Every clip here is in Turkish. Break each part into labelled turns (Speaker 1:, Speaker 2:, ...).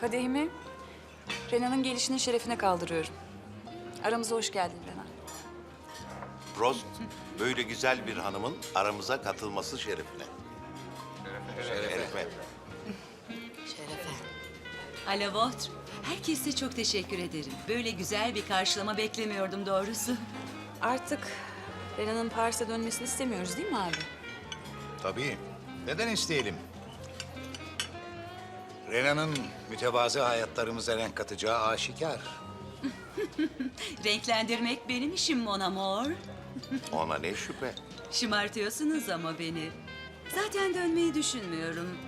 Speaker 1: Kadehimi Rena'nın gelişinin şerefine kaldırıyorum. Aramıza hoş geldin Rena.
Speaker 2: Prost, böyle güzel bir hanımın aramıza katılması şerefine. Şerefe.
Speaker 3: Şerefe.
Speaker 4: Alo Votre. Herkese çok teşekkür ederim. Böyle güzel bir karşılama beklemiyordum doğrusu.
Speaker 1: Artık Rena'nın Paris'e dönmesini istemiyoruz değil mi abi?
Speaker 5: Tabii. Neden isteyelim? Rena'nın mütevazı hayatlarımıza renk katacağı aşikar.
Speaker 4: Renklendirmek benim işim mon amour.
Speaker 2: Ona ne şüphe.
Speaker 4: Şımartıyorsunuz ama beni. Zaten dönmeyi düşünmüyorum.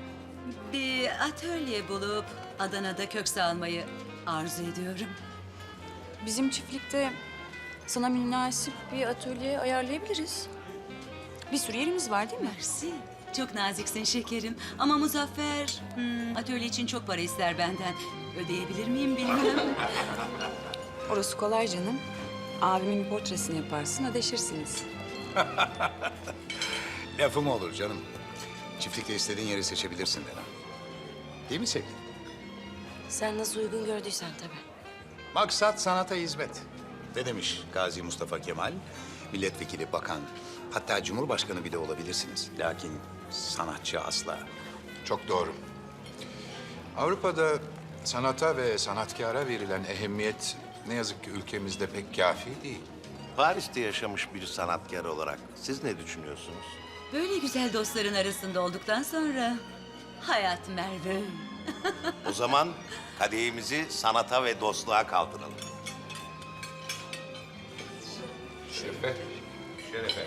Speaker 4: Bir atölye bulup Adana'da kök salmayı arzu ediyorum.
Speaker 1: Bizim çiftlikte sana münasip bir atölye ayarlayabiliriz. Bir sürü yerimiz var değil mi?
Speaker 4: Mersi. Çok naziksin şekerim. Ama Muzaffer hmm, atölye için çok para ister benden. Ödeyebilir miyim bilmem.
Speaker 1: Orası kolay canım. Abimin portresini yaparsın, ödeşirsiniz.
Speaker 5: Lafım olur canım. Çiftlikte istediğin yeri seçebilirsin Rena. Değil mi sevgilim?
Speaker 3: Sen nasıl uygun gördüysen tabii.
Speaker 5: Maksat sanata hizmet. Ne demiş Gazi Mustafa Kemal? Milletvekili, bakan, hatta cumhurbaşkanı bile olabilirsiniz. Lakin sanatçı asla.
Speaker 6: Çok doğru. Avrupa'da sanata ve sanatkara verilen ehemmiyet ne yazık ki ülkemizde pek kafi değil.
Speaker 2: Paris'te yaşamış bir sanatkar olarak siz ne düşünüyorsunuz?
Speaker 4: Böyle güzel dostların arasında olduktan sonra hayat Merve.
Speaker 2: O zaman kadehimizi sanata ve dostluğa kaldıralım.
Speaker 6: Şerefe. Şerefe.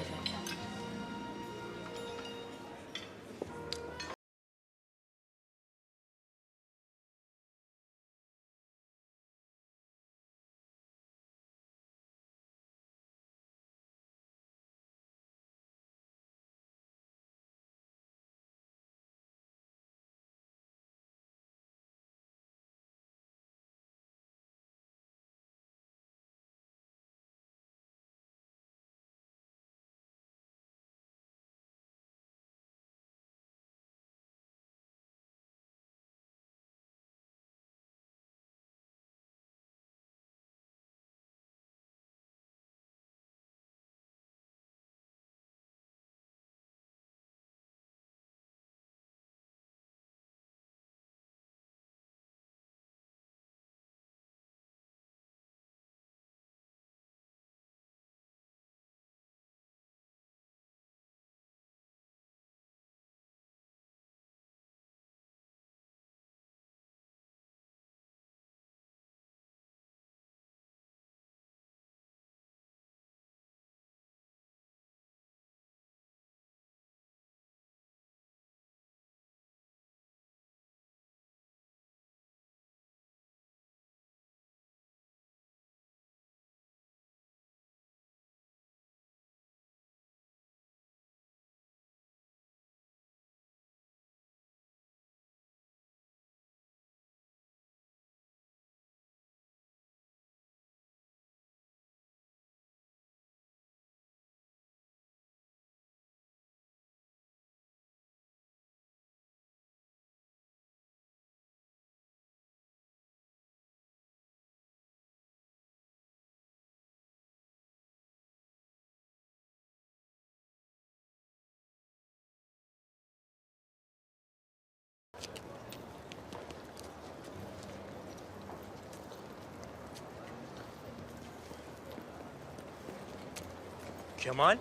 Speaker 7: Kemal,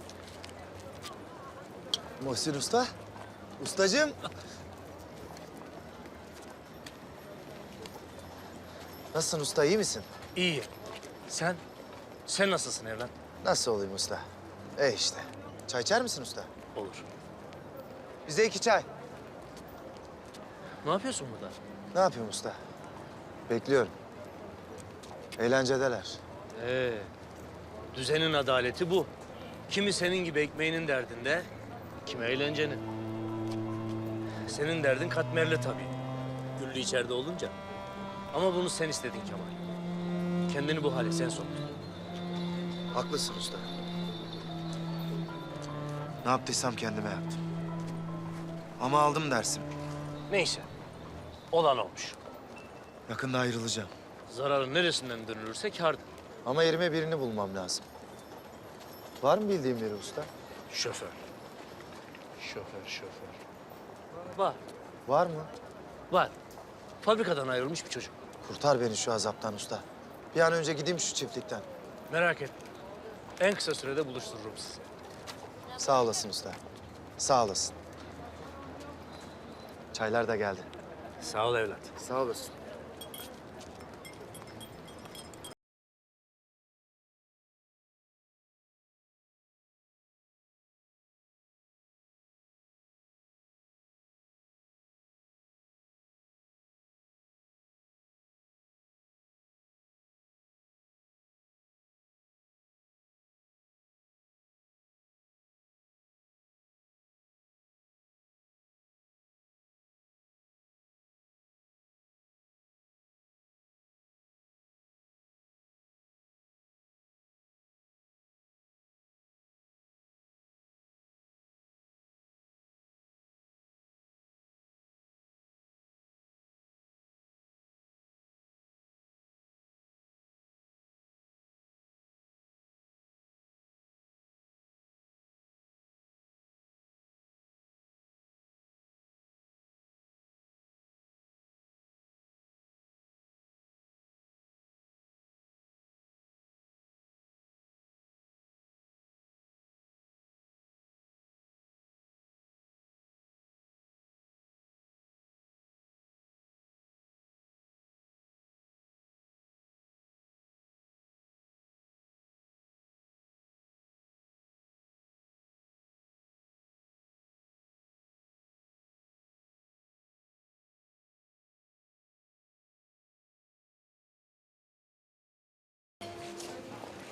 Speaker 8: Muhsin Usta. Ustacığım. Nasılsın usta, iyi misin?
Speaker 7: iyi. Sen, sen nasılsın evlat?
Speaker 8: Nasıl olayım usta? E işte. Çay içer misin usta?
Speaker 7: Olur.
Speaker 8: Bize iki çay.
Speaker 7: Ne yapıyorsun burada?
Speaker 8: Ne yapayım usta? Bekliyorum. Eğlencedeler.
Speaker 7: Ee, düzenin adaleti bu. Kimi senin gibi ekmeğinin derdinde, kimi eğlencenin. Senin derdin katmerli tabii. Güllü içeride olunca. Ama bunu sen istedin Kemal. Kendini bu hale sen soktun.
Speaker 8: Haklısın usta. Ne yaptıysam kendime yaptım. Ama aldım dersim.
Speaker 7: Neyse, olan olmuş.
Speaker 8: Yakında ayrılacağım.
Speaker 7: Zararın neresinden dönülürse kârdır.
Speaker 8: Ama yerime birini bulmam lazım. Var mı bildiğin biri usta?
Speaker 7: Şoför. Şoför, şoför. Var,
Speaker 8: Var mı?
Speaker 7: var. Fabrikadan ayrılmış bir çocuk.
Speaker 8: Kurtar beni şu azaptan usta. Bir an önce gideyim şu çiftlikten.
Speaker 7: Merak etme. En kısa sürede buluştururum sizi.
Speaker 8: Sağ olasın usta. Sağ olasın. Çaylar da geldi.
Speaker 7: Sağ ol evlat.
Speaker 8: Sağ olasın.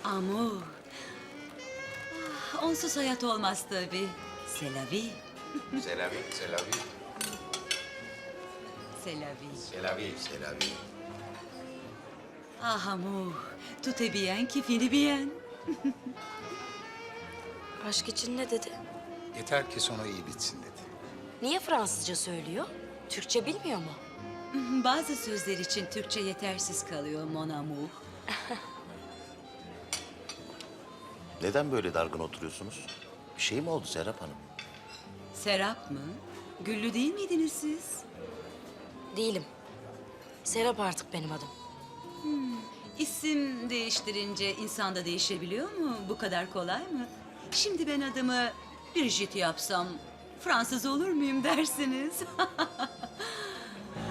Speaker 4: Amour. Ah, onsuz hayat olmaz tabii. C'est la vie.
Speaker 5: Selavi, selavi,
Speaker 4: C'est la vie.
Speaker 5: selavi, selavi.
Speaker 4: Ah amour. Tout est bien qui finit bien.
Speaker 3: Aşk için ne dedi?
Speaker 5: Yeter ki sonu iyi bitsin dedi.
Speaker 3: Niye Fransızca söylüyor? Türkçe bilmiyor mu?
Speaker 4: Bazı sözler için Türkçe yetersiz kalıyor mon amour.
Speaker 2: Neden böyle dargın oturuyorsunuz? Bir şey mi oldu Serap Hanım?
Speaker 4: Serap mı? Güllü değil miydiniz siz?
Speaker 3: Değilim. Serap artık benim adım.
Speaker 4: İsim değiştirince insan da değişebiliyor mu? Bu kadar kolay mı? Şimdi ben adımı Brigitte yapsam Fransız olur muyum dersiniz?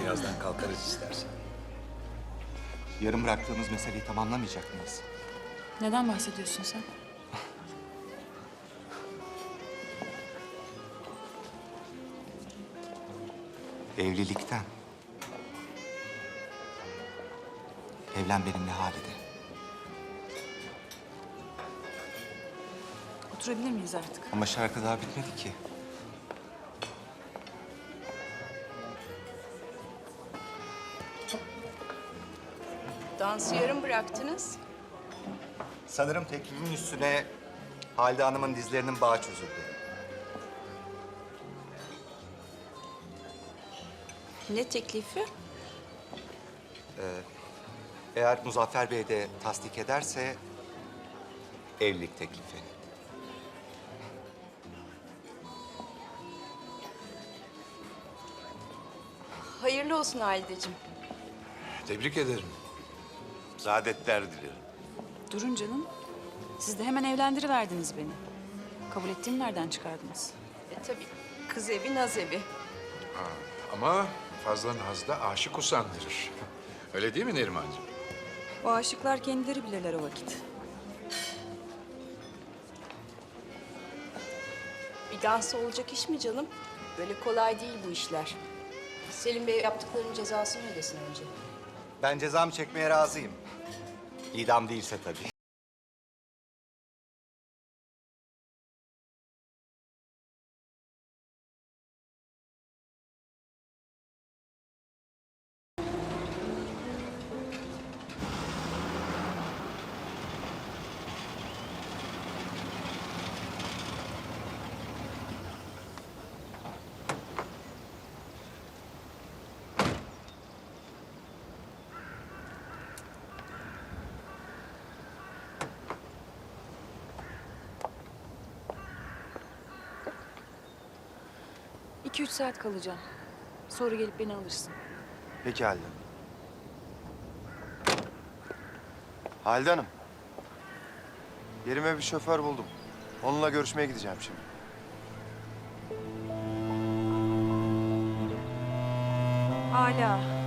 Speaker 5: Birazdan kalkarız istersen.
Speaker 9: Yarım bıraktığımız meseleyi tamamlamayacak mıyız?
Speaker 1: Neden bahsediyorsun sen?
Speaker 9: Evlilikten. Evlen benimle Halide.
Speaker 1: Oturabilir miyiz artık?
Speaker 9: Ama şarkı daha bitmedi ki.
Speaker 10: Dansı yarım bıraktınız.
Speaker 9: Sanırım teklifin üstüne Halide Hanım'ın dizlerinin bağı çözüldü.
Speaker 10: Ne teklifi?
Speaker 9: Eğer Muzaffer Bey de tasdik ederse evlilik teklifi.
Speaker 10: Hayırlı olsun Halideciğim.
Speaker 6: Tebrik ederim.
Speaker 2: Saadetler dilerim.
Speaker 1: Durun canım. Siz de hemen evlendiriverdiniz beni. Kabul ettiğimi nereden çıkardınız?
Speaker 10: E tabii kız evi naz evi.
Speaker 6: Ama fazla naz da aşık usandırır. Öyle değil mi Nerimancığım?
Speaker 1: O aşıklar kendileri bilirler o vakit.
Speaker 10: Bir dansı olacak iş mi canım? Böyle kolay değil bu işler. Selim Bey yaptıklarının cezasını ödesin önce.
Speaker 9: Ben cezamı çekmeye razıyım. İdam değilse tabii.
Speaker 1: İki üç saat kalacağım. Sonra gelip beni alırsın.
Speaker 8: Peki Halide Hanım. Halide Hanım. Yerime bir şoför buldum. Onunla görüşmeye gideceğim şimdi.
Speaker 1: Hala.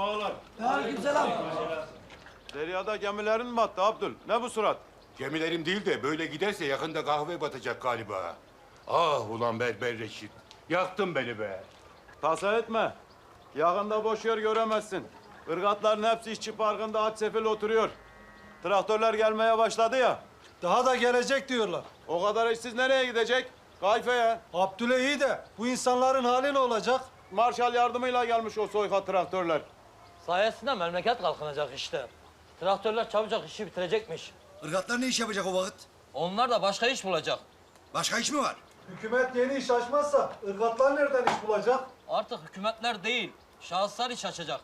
Speaker 11: Ağalar. Aleykümselam. Deryada gemilerin mi battı Abdül? Ne bu surat?
Speaker 12: Gemilerim değil de böyle giderse yakında kahve batacak galiba. Ah ulan berber Reşit. Yaktın beni be.
Speaker 11: Tasa etme. Yakında boş yer göremezsin. Irgatların hepsi işçi parkında aç sefil oturuyor. Traktörler gelmeye başladı ya.
Speaker 13: Daha da gelecek diyorlar.
Speaker 11: O kadar işsiz nereye gidecek? Kayfeye.
Speaker 13: Abdüle iyi de bu insanların hali ne olacak?
Speaker 11: Marşal yardımıyla gelmiş o soyka traktörler.
Speaker 7: Sayesinde memleket kalkınacak işte. Traktörler çabucak işi bitirecekmiş.
Speaker 13: Irgatlar ne iş yapacak o vakit?
Speaker 7: Onlar da başka iş bulacak.
Speaker 13: Başka iş mi var? Hükümet yeni iş açmazsa ırgatlar nereden iş bulacak?
Speaker 7: Artık hükümetler değil, şahıslar iş açacak.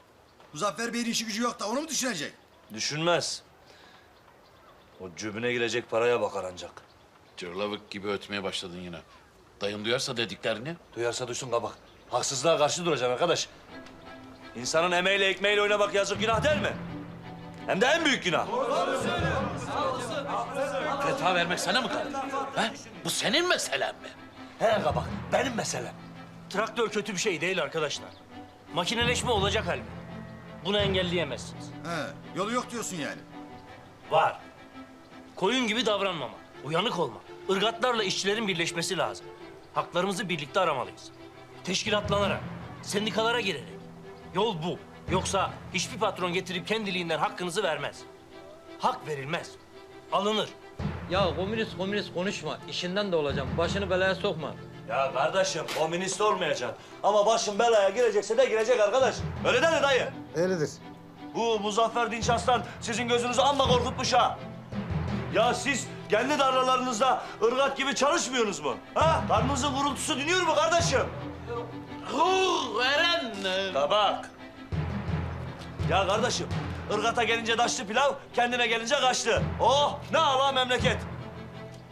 Speaker 13: Muzaffer Bey'in işi gücü yok da onu mu düşünecek?
Speaker 7: Düşünmez. O cübüne girecek paraya bakar ancak.
Speaker 12: Cırlavık gibi ötmeye başladın yine. Dayın duyarsa dediklerini.
Speaker 7: Duyarsa duysun kabak. Haksızlığa karşı duracaksın arkadaş. İnsanın emeğiyle ekmeğiyle oynamak yazık günah değil mi? Hem de en büyük günah.
Speaker 12: Fetva vermek sana mı kaldı? Ha? Bu senin meselen mi?
Speaker 7: He kabak, benim meselem. Traktör kötü bir şey değil arkadaşlar. Makineleşme olacak hal mi? Bunu engelleyemezsiniz.
Speaker 13: He, yolu yok diyorsun yani.
Speaker 7: Var. Koyun gibi davranmama, uyanık olma. Irgatlarla işçilerin birleşmesi lazım. Haklarımızı birlikte aramalıyız. Teşkilatlanarak, sendikalara girerek. Yol bu. Yoksa hiçbir patron getirip kendiliğinden hakkınızı vermez. Hak verilmez. Alınır.
Speaker 14: Ya komünist komünist konuşma. İşinden de olacağım. Başını belaya sokma.
Speaker 7: Ya kardeşim komünist olmayacaksın. Ama başın belaya girecekse de girecek arkadaş. Öyle değil mi dayı?
Speaker 8: Öyledir.
Speaker 7: Bu Muzaffer Dinç Aslan sizin gözünüzü amma korkutmuş ha. Ya siz kendi tarlalarınızda ırgat gibi çalışmıyorsunuz mu? Ha? Karnınızın gurultusu dinliyor mu kardeşim?
Speaker 12: Hu veren.
Speaker 7: Tabak. Ya kardeşim, ırgata gelince daşlı pilav, kendine gelince kaçtı. Oh, ne ala memleket.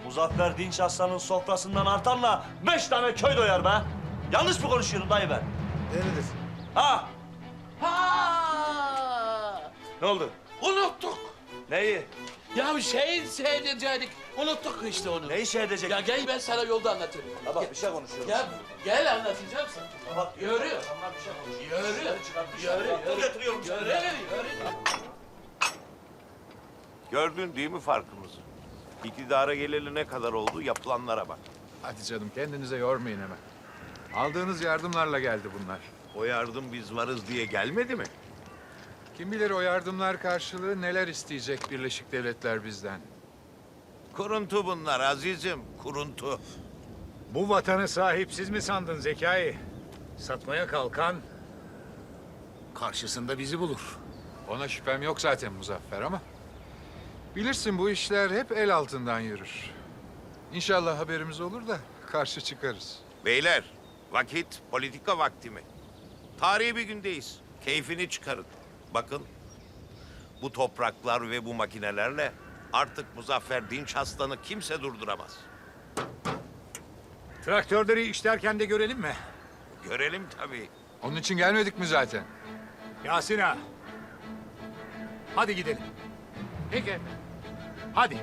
Speaker 7: Muzaffer Dinç Aslan'ın sofrasından artanla beş tane köy doyar be. Yanlış mı konuşuyorum dayı ben?
Speaker 8: Öyledir.
Speaker 7: Ha?
Speaker 12: Ha!
Speaker 7: Ne oldu?
Speaker 12: Unuttuk.
Speaker 7: Neyi?
Speaker 12: Ya şey seyredecektik. Unuttuk işte onu.
Speaker 7: Neyi şey edecek?
Speaker 12: Ya gel ben sana yolda anlatırım.
Speaker 7: Ha bak bir şey konuşuyoruz.
Speaker 12: Gel, gel anlatacağım sana.
Speaker 7: Bak,
Speaker 12: Yürü.
Speaker 7: Adamlar bir şey konuşuyor.
Speaker 12: Yürü.
Speaker 7: Yürü,
Speaker 12: Yürü.
Speaker 7: yürü. Getiriyorum
Speaker 12: Yürü. Yürü.
Speaker 2: Gördün değil mi farkımızı? İktidara geleli ne kadar oldu yapılanlara bak.
Speaker 6: Hadi canım kendinize yormayın hemen. Aldığınız yardımlarla geldi bunlar.
Speaker 2: O yardım biz varız diye gelmedi mi?
Speaker 6: Kim bilir o yardımlar karşılığı neler isteyecek Birleşik Devletler bizden.
Speaker 2: Kuruntu bunlar azizim, kuruntu.
Speaker 5: Bu vatanı sahipsiz mi sandın Zekai? Satmaya kalkan karşısında bizi bulur.
Speaker 6: Ona şüphem yok zaten Muzaffer ama... Bilirsin bu işler hep el altından yürür. İnşallah haberimiz olur da karşı çıkarız.
Speaker 2: Beyler, vakit politika vakti mi? Tarihi bir gündeyiz. Keyfini çıkarın. Bakın, bu topraklar ve bu makinelerle artık Muzaffer Dinç Aslan'ı kimse durduramaz.
Speaker 5: Traktörleri işlerken de görelim mi?
Speaker 2: Görelim tabii.
Speaker 6: Onun için gelmedik mi zaten?
Speaker 5: Yasin ağa. Hadi gidelim. Peki. Hadi.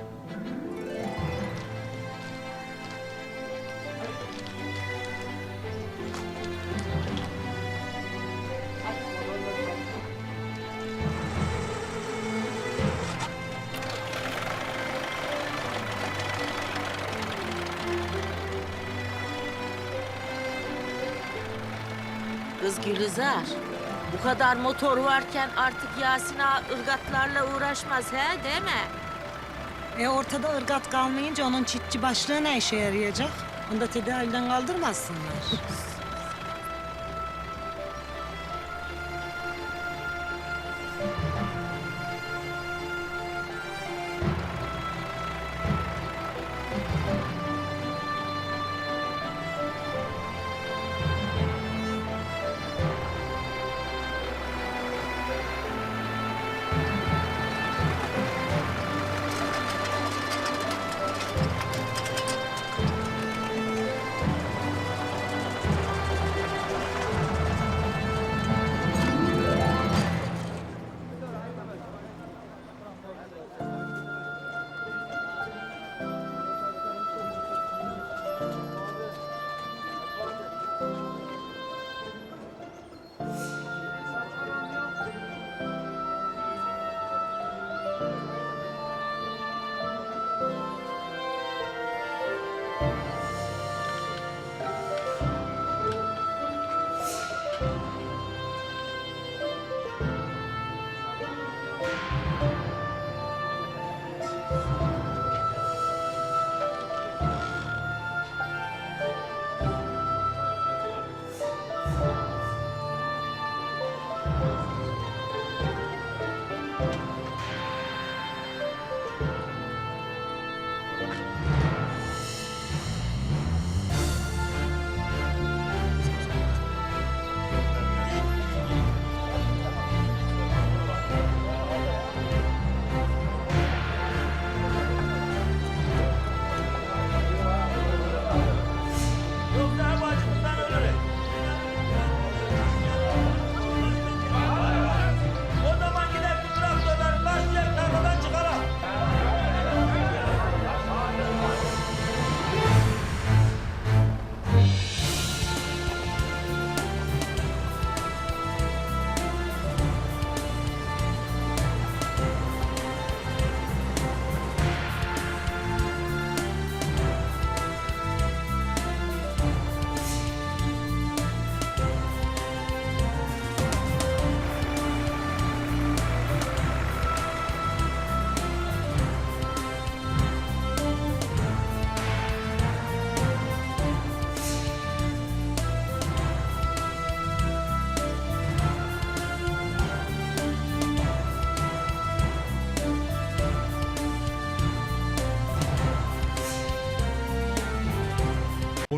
Speaker 3: Kız Gülizar, bu kadar motor varken artık Yasin ağa ırgatlarla uğraşmaz he değil mi?
Speaker 15: E ortada ırgat kalmayınca onun çitçi başlığı ne işe yarayacak? Onu da tedavülden kaldırmazsınlar.